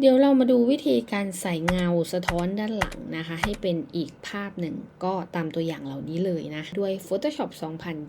เดี๋ยวเรามาดูวิธีการใส่เงาสะท้อนด้านหลังนะคะ ให้เป็นอีกภาพหนึ่งก็ตามตัวอย่างเหล่านี้เลยนะ ด้วย Photoshop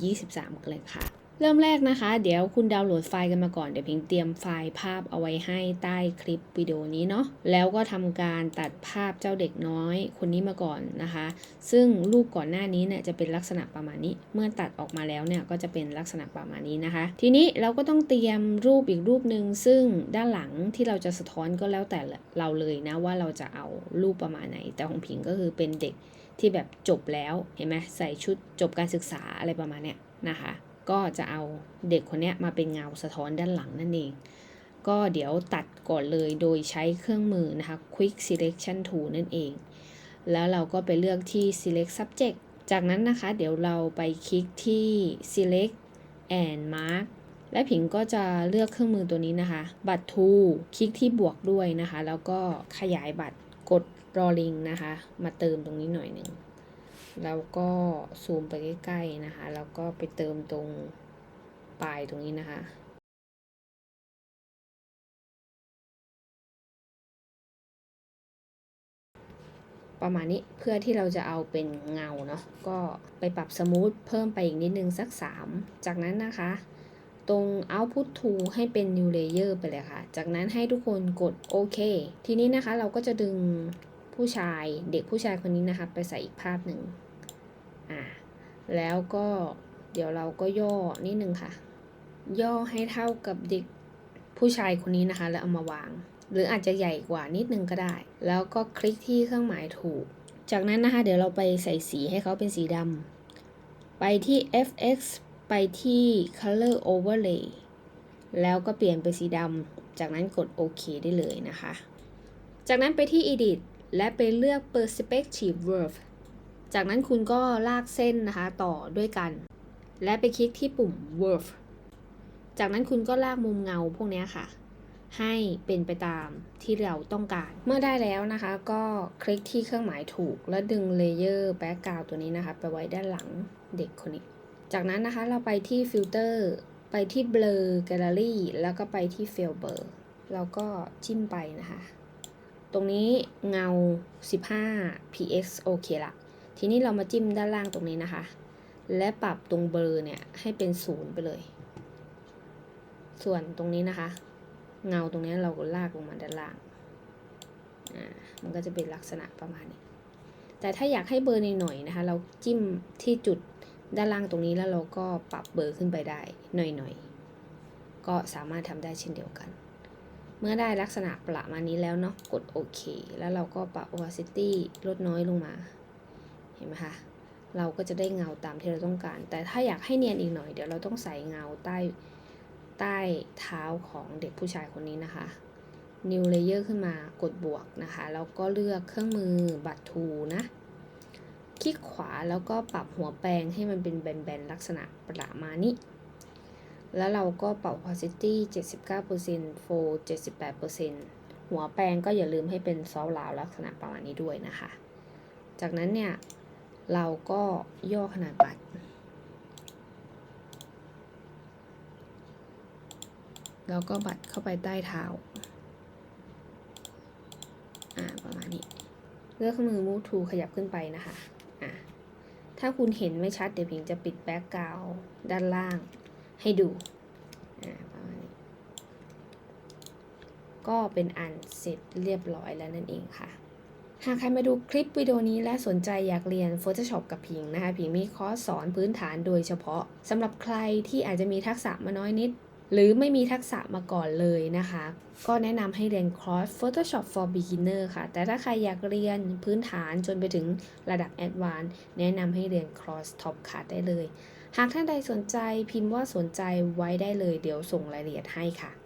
2023 กันเลยค่ะ เริ่มแรกนะคะ เดี๋ยวคุณดาวน์โหลดไฟล์กันมาก่อน เดี๋ยวพียงเตรียมไฟล์ภาพเอาไว้ให้ใต้คลิปวิดีโอนี้เนาะ แล้วก็ทำการตัดภาพเจ้าเด็กน้อยคนนี้มาก่อนนะคะ ซึ่งรูปก่อนหน้านี้เนี่ยจะเป็นลักษณะประมาณนี้ เมื่อตัดออกมาแล้วเนี่ยก็จะเป็นลักษณะประมาณนี้นะคะ ทีนี้เราก็ต้องเตรียมรูปอีกรูปหนึ่งซึ่งด้านหลังที่เราจะสะท้อนก็แล้วแต่เราเลยนะว่าเราจะเอารูปประมาณไหน แต่ของผิงก็คือเป็นเด็กที่แบบจบแล้วเห็นไหมใส่ชุดจบการศึกษาอะไรประมาณเนี้ยนะคะ ก็จะเอาเด็กคนนี้มาเป็นเงาสะท้อนด้านหลังนั่นเอง ก็เดี๋ยวตัดก่อนเลยโดยใช้เครื่องมือนะคะ Quick Selection Tool นั่นเอง แล้วเราก็ไปเลือกที่ Select Subject จากนั้นนะคะ เดี๋ยวเราไปคลิกที่ Select and Mark และผิงก็จะเลือกเครื่องมือตัวนี้นะคะ บัตร t o o คลิกที่บวกด้วยนะคะ แล้วก็ขยายบัตรกด Drawing นะคะ มาเติมตรงนี้หน่อยหนึ่ง แล้วก็ซูมไปใกล้ๆนะคะ แล้วก็ไปเติมตรงปลายตรงนี้นะคะ ประมาณนี้เพื่อที่เราจะเอาเป็นเงาเนาะก็ไปปรับสมูทเพิ่มไปอีกนิดนึงสัก 3 จากนั้นนะคะ ตรง output to ให้เป็น new layer ไปเลยค่ะ จากนั้นให้ทุกคนกดโอเคทีนี้นะคะเราก็จะดึง ผู้ชายเด็กผู้ชายคนนี้นะคะไปใส่อีกภาพหนึ่งอ่าแล้วก็เดี๋ยวเราก็ย่อนิดนึงค่ะ ย่อให้เท่ากับเด็กผู้ชายคนนี้นะคะ แล้วเอามาวาง หรืออาจจะใหญ่กว่านิดนึงก็ได้ แล้วก็คลิกที่เครื่องหมายถูก จากนั้นนะคะ เดี๋ยวเราไปใส่สีให้เขาเป็นสีดำไปที่ fx ไปที่ color overlay แล้วก็เปลี่ยนเป็นสีดำจากนั้นกดโอเคได้เลยนะคะ จากนั้นไปที่ edit และไปเลือก perspective verve จากนั้นคุณก็ลากเส้นนะคะต่อด้วยกัน และไปคลิกที่ปุ่ม verve จากนั้นคุณก็ลากมุมเงาพวกนี้ค่ะ ให้เป็นไปตามที่เราต้องการ เมื่อได้แล้วนะคะ ก็คลิกที่เครื่องหมายถูก แล้วดึงเลเยอร์แบ็กกราวตัวนี้นะคะ ไปไว้ด้านหลังเด็กคนนี้ จากนั้นนะคะเราไปที่ฟิลเตอร์ไปที่ blur gallery แล้วก็ไปที่ fill blur แล้วก็จิ้มไปนะคะ ตรงนี้เงา 15 px โอเคละทีนี้เรามาจิ้มด้านล่างตรงนี้นะคะ และปรับตรงเบลอเนี่ยให้เป็นศูนย์ไปเลย ส่วนตรงนี้นะคะ เงาตรงนี้เราก็ลากลงมาด้านล่าง อ่า มันก็จะเป็นลักษณะประมาณนี้ แต่ถ้าอยากให้เบอร์นหน่อยนะคะ เราจิ้มที่จุดด้านล่างตรงนี้แล้วเราก็ปรับเบอร์ขึ้นไปได้หน่อยๆ ก็สามารถทำได้เช่นเดียวกัน เมื่อได้ลักษณะประมาณนี้แล้วเนาะกดโอเค แล้วเราก็ปรับ opacity ลดน้อยลงมา เห็นไหมคะ เราก็จะได้เงาตามที่เราต้องการ แต่ถ้าอยากให้เนียนอีกหน่อยเดี๋ยวเราต้องใส่เงาใต้ใต้เท้าของเด็กผู้ชายคนนี้นะคะ new layer ขึ้นมากดบวกนะคะ แล้วก็เลือกเครื่องมือบัตรทูนะ คลิกขวาแล้วก็ปรับหัวแปรงให้มันเป็นแบนๆลักษณะประมาณนี้ แล้วเราก็เปรับ opacity 79% full 78%หัวแปรงก็อย่าลืมให้เป็นซอฟต์ลาวลักษณะประมาณนี้ด้วยนะคะ จากนั้นเนี่ย เราก็ย่อขนาดบัตรแล้วก็บัตรเข้าไปใต้เท้า อ่า ประมาณนี้ เลือกเครื่องมือ move to ขยับขึ้นไปนะคะ อ่าถ้าคุณเห็นไม่ชัดเดี๋ยวพิงจะปิดแบ็กกราวด้านล่าง ให้ดู ก็เป็นอันเสร็จเรียบร้อยแล้วนั่นเองค่ะ หากใครมาดูคลิปวิดีโอนี้และสนใจอยากเรียน Photoshop กับพิงนะคะ พิงมีคอร์สสอนพื้นฐานโดยเฉพาะสำหรับใครที่อาจจะมีทักษะมาน้อยนิดหรือไม่มีทักษะมาก่อนเลยนะคะ ก็แนะนำให้เรียนคอร์ส Photoshop for Beginner ค่ะ แต่ถ้าใครอยากเรียนพื้นฐานจนไปถึงระดับ Advanced แนะนำให้เรียนคอร์ส Top Card ได้เลย หากท่านใดสนใจพิมพ์ว่าสนใจไว้ได้เลยเดี๋ยวส่งรายละเอียดให้ค่ะ